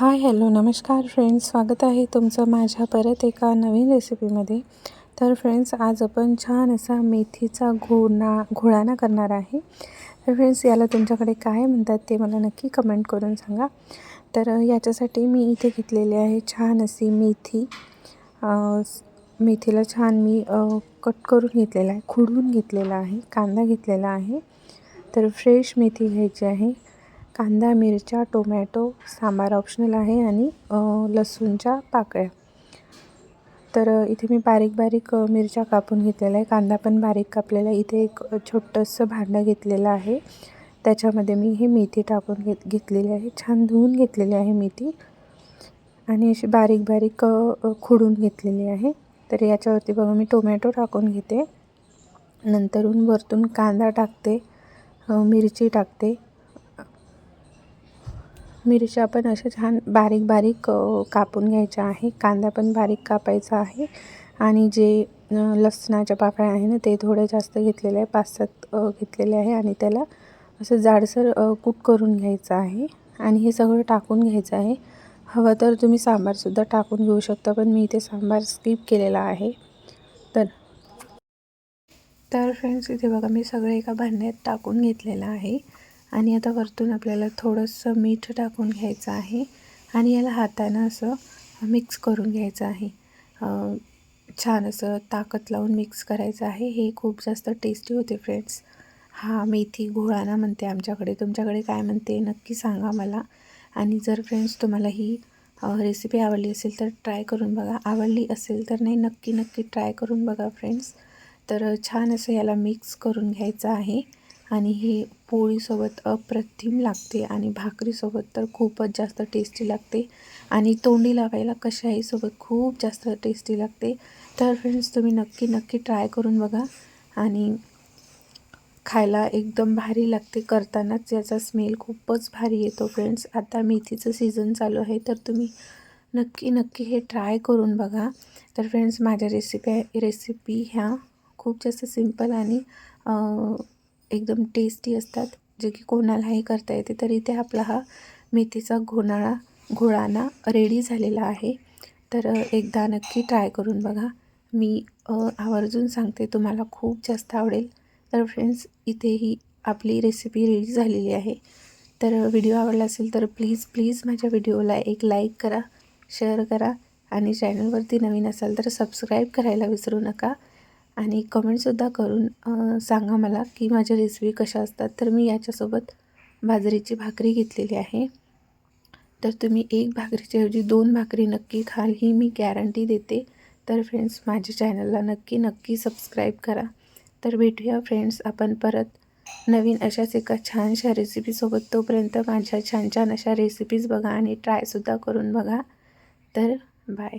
Hi hello नमस्कार friends. स्वागत आहे तुमचं माझ्या परत एका नवीन रेसिपीमध्ये. तर फ्रेंड्स आज आपण छान असा मेथीचा घोणा घोळाना करणार आहे. तर फ्रेंड्स याला तुमच्याकडे काय म्हणतात ते मला नक्की कमेंट करून सांगा. तर याच्यासाठी मी इथे घेतलेली आहे छान अशी मेथी. मेथीला छान मी कट करून घेतलेला आहे खुडून घेतलेला आहे कांदा घेतलेला आहे. तर फ्रेश मेथी घ्यायची आहे. कांदा मिरच्या टोमॅटो सांबार ऑप्शनल आहे आणि लसूणच्या पाकळ्या. तर इथे मी बारीक बारीक मिरच्या कापून घेतलेल्या आहे. कांदा पण बारीक कापलेला आहे. इथे एक छोटंसं भांडं घेतलेलं आहे. त्याच्यामध्ये मी हे मेथी टाकून घेत घेतलेली आहे. छान धुवून घेतलेली आहे मेथी. आणि अशी बारीक बारीक खुडून घेतलेली आहे. तर याच्यावरती बघा मी टोमॅटो टाकून घेते. नंतरून वरतून कांदा टाकते. मिरची टाकते. मिरच्या पण अशा छान बारीक बारीक कापून घ्यायच्या आहे. कांदा पण बारीक कापायचा आहे. आणि जे लसणाच्या पाकळ्या आहे ना ते थोडे जास्त घेतलेले आहे. पाच सात घेतलेले आहे आणि त्याला असं जाडसर कूट करून घ्यायचं आहे. आणि हे सगळं टाकून घ्यायचं आहे. हवं तर तुम्ही सांबारसुद्धा टाकून घेऊ शकता पण मी इथे सांबार स्किप केलेला आहे. तर तर फ्रेंड्स इथे बघा मी सगळं एका भांड्यात टाकून घेतलेलं आहे. आणि आता वरतून आपल्याला थोडंसं मीठ टाकून घ्यायचं आहे. आणि याला हातानं असं मिक्स करून घ्यायचं आहे. छान असं ताकद लावून मिक्स करायचं आहे. हे खूप जास्त टेस्टी होते फ्रेंड्स. हा मेथी घोळाना म्हणते आमच्याकडे. तुमच्याकडे काय म्हणते नक्की सांगा मला. आणि जर फ्रेंड्स तुम्हाला ही रेसिपी आवडली असेल तर ट्राय करून बघा. आवडली असेल तर नाही नक्की नक्की ट्राय करून बघा फ्रेंड्स. तर छान असं याला मिक्स करून घ्यायचं आहे. आणि हे पोळीसोबत अप्रतिम लागते आणि भाकरीसोबत तर खूपच जास्त टेस्टी लागते. आणि तोंडी लावायला कशाहीसोबत खूप जास्त टेस्टी लागते. तर फ्रेंड्स तुम्ही नक्की नक्की ट्राय करून बघा. आणि खायला एकदम भारी लागते. करतानाच याचा स्मेल खूपच भारी येतो फ्रेंड्स आता मेथीचं सीझन चालू आहे तर तुम्ही नक्की नक्की हे ट्राय करून बघा. तर फ्रेंड्स माझ्या रेसिपी रेसिपी ह्या खूप जास्त सिंपल आणि एकदम टेस्टी असतात. जे की कोणालाही करता येते. तर इथे आपला हा मेथीचा घोणाळा घोळाना रेडी झालेला आहे. तर एकदा नक्की ट्राय करून बघा. मी आवर्जून सांगते तुम्हाला खूप जास्त आवडेल. तर फ्रेंड्स इथे ही आपली रेसिपी रेडी झालेली आहे. तर व्हिडिओ आवडला असेल तर प्लीज प्लीज माझ्या व्हिडिओला एक लाईक करा शेअर करा आणि चॅनलवरती नवीन असाल तर सबस्क्राईब करायला विसरू नका. आणि कमेंटसुद्धा करून सांगा मला की माझ्या रेसिपी कशा असतात. तर मी याच्यासोबत बाजरीची भाकरी घेतलेली आहे. तर तुम्ही एक भाकरीच्या ऐवजी दोन भाकरी नक्की खाल ही मी गॅरंटी देते. तर फ्रेंड्स माझ्या चॅनलला नक्की नक्की सबस्क्राईब करा. तर भेटूया फ्रेंड्स आपण परत नवीन अशाच एका छानशा रेसिपीसोबत. तोपर्यंत माझ्या छान छान अशा रेसिपीज बघा आणि ट्रायसुद्धा करून बघा. तर बाय.